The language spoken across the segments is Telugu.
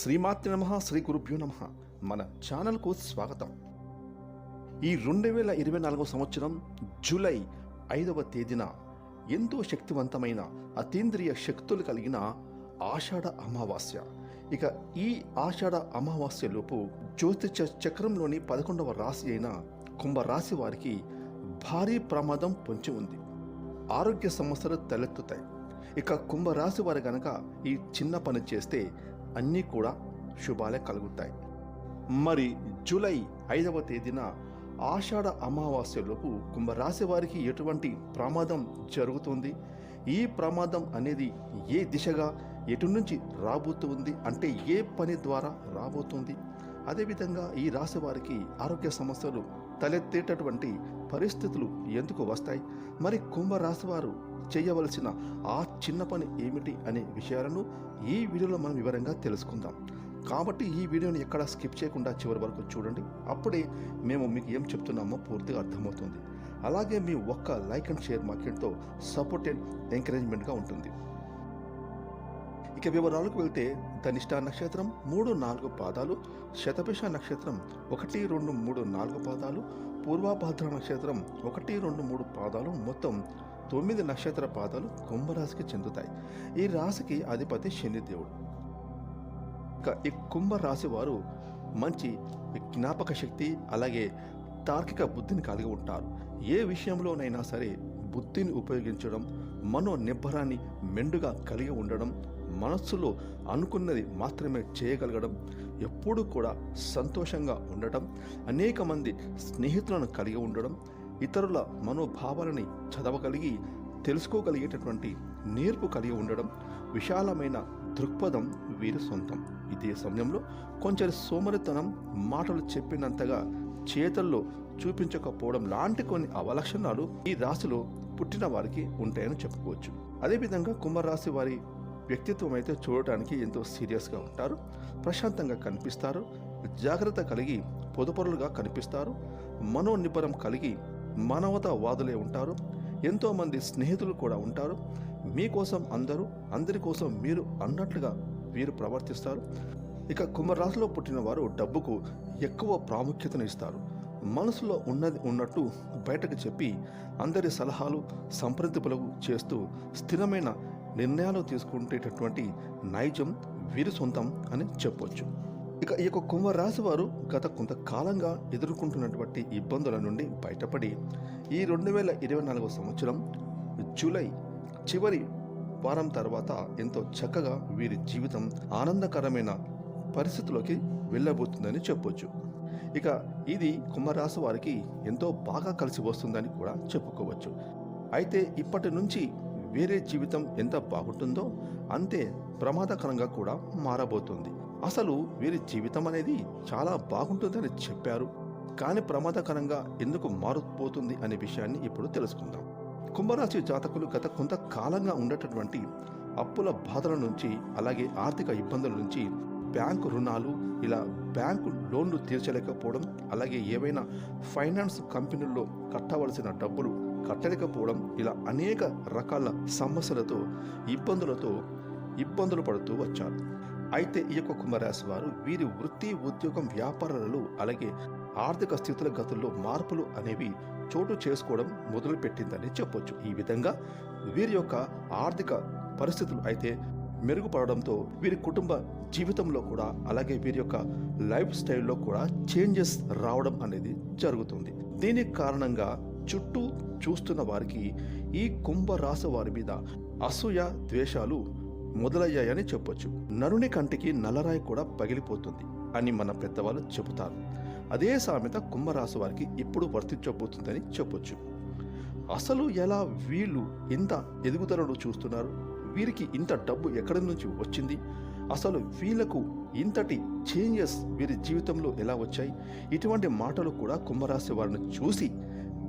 శ్రీమాతృ నమ శ్రీ గురుభ్యో నమ. మన ఛానల్కు స్వాగతం. ఈ రెండు వేల ఇరవై నాలుగో సంవత్సరం జూలై ఐదవ తేదీన ఎంతో శక్తివంతమైన అతీంద్రియ శక్తులు కలిగిన ఆషాఢ అమావాస్య. ఇక ఈ ఆషాఢ అమావాస్యలోపు జ్యోతిష చక్రంలోని పదకొండవ రాశి అయిన కుంభరాశి వారికి భారీ ప్రమాదం పొంచి ఉంది. ఆరోగ్య సమస్యలు తలెత్తుతాయి. ఇక కుంభరాశి వారు గనక ఈ చిన్న పని చేస్తే అన్నీ కూడా శుభాలే కలుగుతాయి. మరి జూలై ఐదవ తేదీన ఆషాఢ అమావాస్యలోపు కుంభరాశి వారికి ఎటువంటి ప్రమాదం జరుగుతుంది? ఈ ప్రమాదం అనేది ఏ దిశగా ఎటు నుంచి రాబోతుంది? అంటే ఏ పని ద్వారా రాబోతుంది? అదేవిధంగా ఈ రాశి వారికి ఆరోగ్య సమస్యలు తలెత్తేటటువంటి పరిస్థితులు ఎందుకు వస్తాయి? మరి కుంభరాశి వారు చేయవలసిన ఆ చిన్న పని ఏమిటి అనే విషయాలను ఈ వీడియోలో మనం వివరంగా తెలుసుకుందాం. కాబట్టి ఈ వీడియోని ఎక్కడ స్కిప్ చేయకుండా చివరి వరకు చూడండి. అప్పుడే మేము మీకు ఏం చెప్తున్నామో పూర్తిగా అర్థమవుతుంది. అలాగే మీ ఒక్క లైక్ అండ్ షేర్ మార్కెట్తో సపోర్ట్ అండ్ ఎంకరేజ్మెంట్గా ఉంటుంది. ఇక వివరాలకు వెళ్తే ధనిష్ట నక్షత్రం మూడు నాలుగు పాదాలు శతభిష నక్షత్రం ఒకటి రెండు మూడు నాలుగు పాదాలు పూర్వాభాద్ర నక్షత్రం ఒకటి రెండు మూడు పాదాలు మొత్తం తొమ్మిది నక్షత్ర పాదాలు కుంభరాశికి చెందుతాయి. ఈ రాశికి అధిపతి శనిదేవుడు ఈ కుంభరాశి వారు మంచి జ్ఞాపక శక్తి అలాగే తార్కిక బుద్ధిని కలిగి ఉంటారు. ఏ విషయంలోనైనా సరే బుద్ధిని ఉపయోగించడం మనో నిబ్బరాన్ని మెండుగా కలిగి ఉండడం మనస్సులో అనుకున్నది మాత్రమే చేయగలగడం ఎప్పుడూ కూడా సంతోషంగా ఉండటం అనేక మంది స్నేహితులను కలిగి ఉండడం ఇతరుల మనోభావాలని చదవగలిగి తెలుసుకోగలిగేటటువంటి నేర్పు కలిగి ఉండడం విశాలమైన దృక్పథం వీరి సొంతం. ఇదే సమయంలో కొంచెం సోమరితనం మాటలు చెప్పినంతగా చేతల్లో చూపించకపోవడం లాంటి కొన్ని అవలక్షణాలు ఈ రాశిలో పుట్టిన వారికి ఉంటాయని చెప్పుకోవచ్చు. అదేవిధంగా కుంభరాశి వారి వ్యక్తిత్వం అయితే చూడటానికి ఎంతో సీరియస్గా ఉంటారు. ప్రశాంతంగా కనిపిస్తారు. జాగ్రత్త కలిగి పొదుపరులుగా కనిపిస్తారు. మనోనిబ్బరం కలిగి మానవతావాదులే ఉంటారు. ఎంతోమంది స్నేహితులు కూడా ఉంటారు. మీకోసం అందరూ అందరి కోసం మీరు అన్నట్లుగా వీరు ప్రవర్తిస్తారు. ఇక కుంభరాశిలో పుట్టిన వారు డబ్బుకు ఎక్కువ ప్రాముఖ్యతను ఇస్తారు. మనసులో ఉన్నది ఉన్నట్టు బయటకు చెప్పి అందరి సలహాలు సంప్రదింపులకు చేస్తూ స్థిరమైన నిర్ణయాలు తీసుకుంటేటటువంటి నైజం వీరి సొంతం అని చెప్పొచ్చు. ఇక ఈ యొక్క కుంభరాశి వారు గత కొంతకాలంగా ఎదుర్కొంటున్నటువంటి ఇబ్బందుల నుండి బయటపడి ఈ రెండు వేల ఇరవై నాలుగవ సంవత్సరం జూలై చివరి వారం తర్వాత ఎంతో చక్కగా వీరి జీవితం ఆనందకరమైన పరిస్థితుల్లోకి వెళ్ళబోతుందని చెప్పొచ్చు. ఇక ఇది కుంభరాశి వారికి ఎంతో బాగా కలిసి వస్తుందని కూడా చెప్పుకోవచ్చు. అయితే ఇప్పటి నుంచి వేరే జీవితం ఎంత బాగుంటుందో అంతే ప్రమాదకరంగా కూడా మారబోతుంది. అసలు వీరి జీవితం అనేది చాలా బాగుంటుందని చెప్పారు. కానీ ప్రమాదకరంగా ఎందుకు మారుపోతుంది అనే విషయాన్ని ఇప్పుడు తెలుసుకుందాం. కుంభరాశి జాతకులు గత కొంతకాలంగా ఉండేటటువంటి అప్పుల బాధల నుంచి అలాగే ఆర్థిక ఇబ్బందుల నుంచి బ్యాంకు రుణాలు ఇలా బ్యాంకు లోన్లు తీర్చలేకపోవడం అలాగే ఏవైనా ఫైనాన్స్ కంపెనీల్లో కట్టవలసిన డబ్బులు కట్టలేకపోవడం ఇలా అనేక రకాల సమస్యలతో ఇబ్బందులతో ఇబ్బందులు పడుతూ వచ్చారు. అయితే ఈ యొక్క కుంభరాశి వారు వీరి వృత్తి ఉద్యోగం వ్యాపారాలలో అలాగే ఆర్థిక స్థితుల గతుల్లో మార్పులు అనేవి చోటు చేసుకోవడం మొదలుపెట్టిందని చెప్పొచ్చు. ఈ విధంగా వీరి యొక్క ఆర్థిక పరిస్థితులు అయితే మెరుగుపడడంతో వీరి కుటుంబ జీవితంలో కూడా అలాగే వీరి యొక్క లైఫ్ స్టైల్లో కూడా చేంజెస్ రావడం అనేది జరుగుతుంది. దీనికి కారణంగా చుట్టూ చూస్తున్న వారికి ఈ కుంభరాశి వారి మీద అసూయ ద్వేషాలు మొదలయ్యాయని చెప్పొచ్చు. నరుని కంటికి నల్లరాయి కూడా పగిలిపోతుంది అని మన పెద్దవాళ్ళు చెబుతారు. అదే సామెత కుంభరాశి వారికి ఇప్పుడు వర్తించబోతుందని చెప్పొచ్చు. అసలు ఎలా వీళ్ళు ఇంత ఎదుగుదలను చూస్తున్నారు? వీరికి ఇంత డబ్బు ఎక్కడి నుంచి వచ్చింది? అసలు వీళ్ళకు ఇంతటి చేంజెస్ వీరి జీవితంలో ఎలా వచ్చాయి? ఇటువంటి మాటలు కూడా కుంభరాశి వారిని చూసి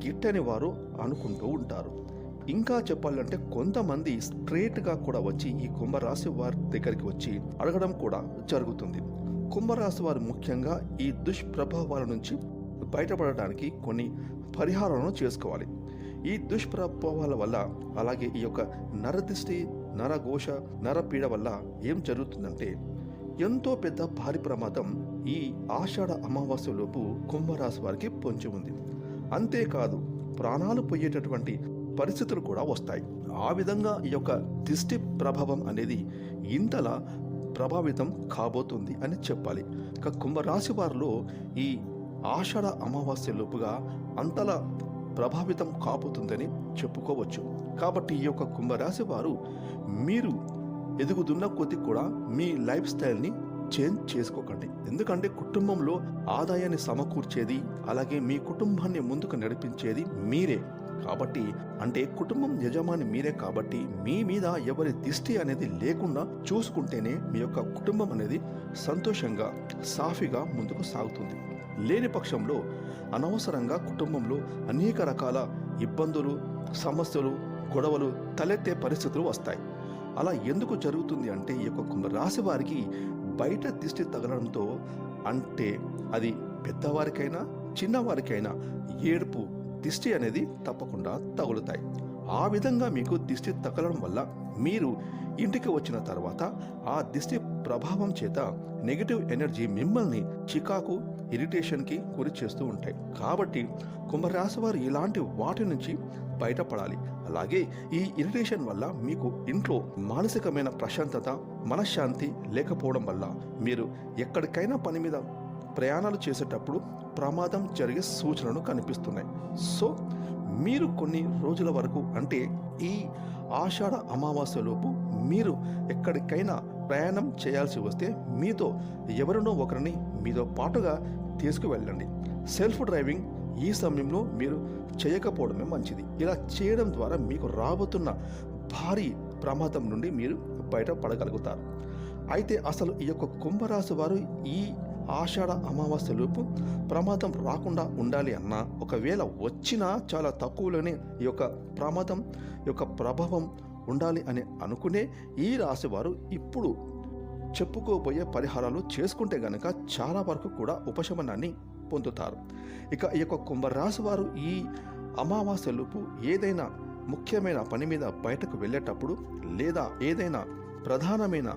గిట్టని వారు అనుకుంటూ ఉంటారు. ఇంకా చెప్పాలంటే కొంతమంది స్ట్రేట్గా కూడా వచ్చి ఈ కుంభరాశి వారి దగ్గరికి వచ్చి అడగడం కూడా జరుగుతుంది. కుంభరాశి వారు ముఖ్యంగా ఈ దుష్ప్రభావాల నుంచి బయటపడడానికి కొన్ని పరిహారాలను చేసుకోవాలి. ఈ దుష్ప్రభావాల వల్ల అలాగే ఈ యొక్క నరదిష్టి నరఘోష నరపీడ వల్ల ఏం జరుగుతుందంటే ఎంతో పెద్ద భారీ ప్రమాదం ఈ ఆషాఢ అమావాస్యలోపు కుంభరాశి వారికి పొంచి ఉంది. అంతేకాదు ప్రాణాలు పోయేటటువంటి పరిస్థితులు కూడా వస్తాయి. ఆ విధంగా ఈ యొక్క దిష్టి ప్రభావం అనేది ఇంతలా ప్రభావితం కాబోతుంది అని చెప్పాలి. ఇక కుంభరాశి వారిలో ఈ ఆషాఢ అమావాస్య లోపుగా అంతలా ప్రభావితం కాబోతుందని చెప్పుకోవచ్చు. కాబట్టి ఈ యొక్క కుంభరాశి వారు మీరు ఎదుగుతున్న కొద్ది కూడా మీ లైఫ్ స్టైల్ని చేంజ్ చేసుకోకండి. ఎందుకంటే కుటుంబంలో ఆదాయాన్ని సమకూర్చేది అలాగే మీ కుటుంబాన్ని ముందుకు నడిపించేది మీరే. కాబట్టి అంటే కుటుంబం యజమాని మీరే కాబట్టి మీ మీద ఎవరి దిష్టి అనేది లేకుండా చూసుకుంటేనే మీ యొక్క కుటుంబం అనేది సంతోషంగా సాఫీగా ముందుకు సాగుతుంది. లేని పక్షంలో అనవసరంగా కుటుంబంలో అనేక రకాల ఇబ్బందులు సమస్యలు గొడవలు తలెత్తే పరిస్థితులు వస్తాయి. అలా ఎందుకు జరుగుతుంది అంటే ఈ యొక్క రాశి వారికి బయట దిష్టి తగలడంతో అంటే అది పెద్దవారికైనా చిన్నవారికైనా ఏడుపు దిష్టి అనేది తప్పకుండా తగులుతాయి. ఆ విధంగా మీకు దిష్టి తగలడం వల్ల మీరు ఇంటికి వచ్చిన తర్వాత ఆ దిష్టి ప్రభావం చేత నెగిటివ్ ఎనర్జీ మిమ్మల్ని చికాకు ఇరిటేషన్కి గురి చేస్తూ ఉంటాయి. కాబట్టి కుంభరాశి వారు ఇలాంటి వాటి నుంచి బయటపడాలి. అలాగే ఈ ఇరిటేషన్ వల్ల మీకు ఇంట్లో మానసికమైన ప్రశాంతత మనశ్శాంతి లేకపోవడం వల్ల మీరు ఎక్కడికైనా పని మీద ప్రయాణాలు చేసేటప్పుడు ప్రమాదం జరిగే సూచనలు కనిపిస్తున్నాయి. సో మీరు కొన్ని రోజుల వరకు అంటే ఈ ఆషాఢ అమావాస్యలోపు మీరు ఎక్కడికైనా ప్రయాణం చేయాల్సి వస్తే మీతో ఎవరినో ఒకరిని మీతో పాటుగా తీసుకువెళ్ళండి. సెల్ఫ్ డ్రైవింగ్ ఈ సమయంలో మీరు చేయకపోవడమే మంచిది. ఇలా చేయడం ద్వారా మీకు రాబోతున్న భారీ ప్రమాదం నుండి మీరు బయటపడగలుగుతారు. అయితే అసలు ఈ యొక్క కుంభరాశి వారు ఈ ఆషాఢ అమావాస్యలోపు ప్రమాదం రాకుండా ఉండాలి అన్నా ఒకవేళ వచ్చినా చాలా తక్కువలోనే ఈ యొక్క ప్రమాదం యొక్క ప్రభావం ఉండాలి అని అనుకునే ఈ రాశివారు ఇప్పుడు చెప్పుకోబోయే పరిహారాలు చేసుకుంటే గనక చాలా వరకు కూడా ఉపశమనాన్ని పొందుతారు. ఇక ఈ యొక్క కుంభరాశి వారు ఈ అమావాస్యలోపు ఏదైనా ముఖ్యమైన పని మీద బయటకు వెళ్ళేటప్పుడు లేదా ఏదైనా ప్రధానమైన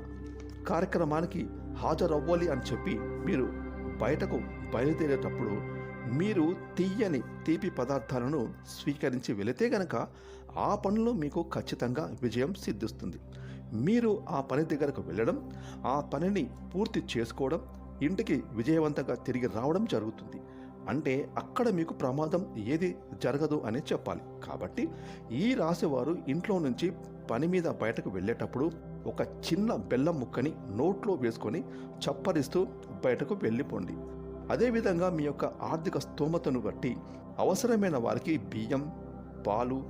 కార్యక్రమానికి హాజరవ్వాలి అని చెప్పి మీరు బయటకు బయలుదేరేటప్పుడు మీరు తీయని తీపి పదార్థాలను స్వీకరించి వెళితే గనక ఆ పనిలో మీకు ఖచ్చితంగా విజయం సిద్ధిస్తుంది. మీరు ఆ పని దగ్గరకు వెళ్ళడం ఆ పనిని పూర్తి చేసుకోవడం ఇంటికి విజయవంతంగా తిరిగి రావడం జరుగుతుంది. అంటే అక్కడ మీకు ప్రమాదం ఏది జరగదు అని చెప్పాలి. కాబట్టి ఈ రాశివారు ఇంట్లో నుంచి పని మీద బయటకు వెళ్ళేటప్పుడు ఒక చిన్న బెల్లం ముక్కని నోట్లో వేసుకొని చప్పరిస్తూ బయటకు వెళ్ళిపోండి. అదేవిధంగా మీ యొక్క ఆర్థిక స్తోమతను బట్టి అవసరమైన వారికి బియ్యం పాలు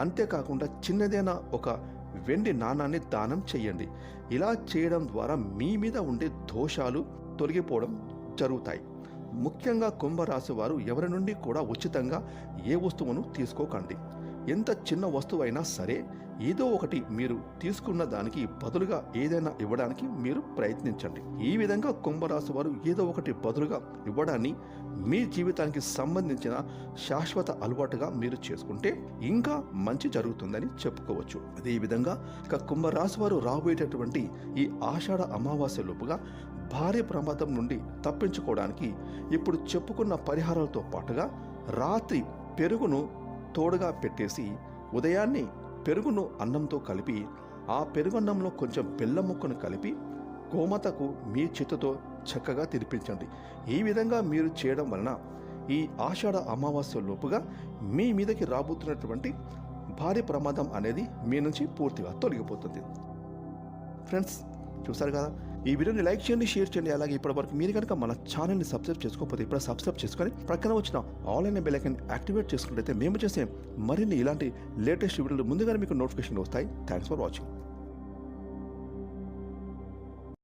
అంతేకాకుండా చిన్నదైనా ఒక వెండి నాణాన్ని దానం చేయండి. ఇలా చేయడం ద్వారా మీ మీద ఉండే దోషాలు తొలగిపోవడం జరుగుతాయి. ముఖ్యంగా కుంభరాశి వారు ఎవరి నుండి కూడా ఉచితంగా ఏ వస్తువును తీసుకోకండి. ఎంత చిన్న వస్తువైనా సరే ఏదో ఒకటి మీరు తీసుకున్న దానికి బదులుగా ఏదైనా ఇవ్వడానికి మీరు ప్రయత్నించండి. ఈ విధంగా కుంభరాశి వారు ఏదో ఒకటి బదులుగా ఇవ్వడాన్ని మీ జీవితానికి సంబంధించిన శాశ్వత అలవాటుగా మీరు చేసుకుంటే ఇంకా మంచి జరుగుతుందని చెప్పుకోవచ్చు. అదేవిధంగా ఇక కుంభరాశి వారు రాబోయేటటువంటి ఈ ఆషాఢ అమావాస్య లోపుగా భారీ ప్రమాదం నుండి తప్పించుకోవడానికి ఇప్పుడు చెప్పుకున్న పరిహారాలతో పాటుగా రాత్రి పెరుగును తోడుగా పెట్టేసి ఉదయాన్నే పెరుగును అన్నంతో కలిపి ఆ పెరుగన్నంలో కొంచెం బెల్లం ముక్కను కలిపి గోమతకు మీ చేతితో చక్కగా తినిపించండి. ఈ విధంగా మీరు చేయడం వలన ఈ ఆషాఢ అమావాస్య లోపుగా మీ మీదకి రాబోతున్నటువంటి భారీ ప్రమాదం అనేది మీ నుంచి పూర్తిగా తొలగిపోతుంది. ఫ్రెండ్స్ చూసారు కదా? ఈ వీడియోని లైక్ చేయండి షేర్ చేయండి. అలాగే ఇప్పటివరకు మీరు కనుక మన ఛానల్ని సబ్స్క్రైబ్ చేసుకోకపోతే ఇప్పుడు సబ్స్క్రైబ్ చేసుకొని ప్రక్కన వచ్చిన ఆన్లైన్ బెలైకన్ యాక్టివేట్ చేసుకున్నట్లయితే మేము చేసే మరిన్ని ఇలాంటి లేటెస్ట్ వీడియోలు ముందుగానే మీకు నోటిఫికేషన్ వస్తాయి. Thanks for watching